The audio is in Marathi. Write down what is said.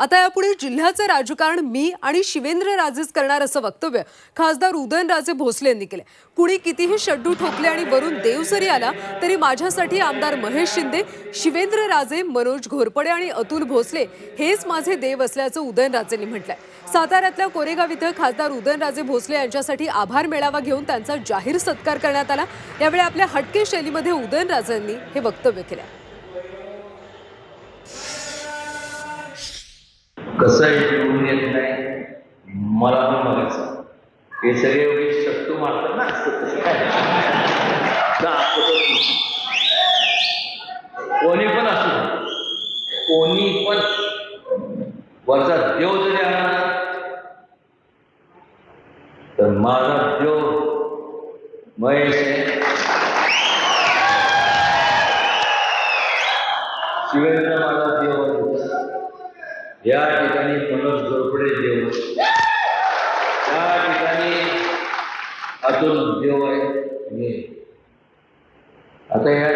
आता यापुढे जिल्ह्याचं राजकारण मी आणि शिवेंद्र राजेच करणार असं वक्तव्य खासदार उदयनराजे भोसले यांनी केलं कुणी कितीही शड्डू ठोकले आणि वरून देव जरी आला तरी माझ्यासाठी आमदार महेश शिंदे शिवेंद्र राजे मनोज घोरपडे आणि अतुल भोसले हेच माझे देव असल्याचं उदयनराजेंनी म्हटलंय. साताऱ्यातल्या कोरेगाव इथं खासदार उदयनराजे भोसले यांच्यासाठी आभार मेळावा घेऊन त्यांचा जाहीर सत्कार करण्यात आला. यावेळी आपल्या हटके शैलीमध्ये उदयनराजेंनी हे वक्तव्य केलं कसं आहे निवडून येत नाही. मला पण बघायचं. हे सगळे एवढे शत्रू मारतात ना. असं काय कोणी पण असू कोणी पण. वरचा देव जरी आला तर माझा देव महेश शिवेंद्र माझा या ठिकाणी मनोज घोरपडे देव या ठिकाणी अतुल देव आहे आणि आता या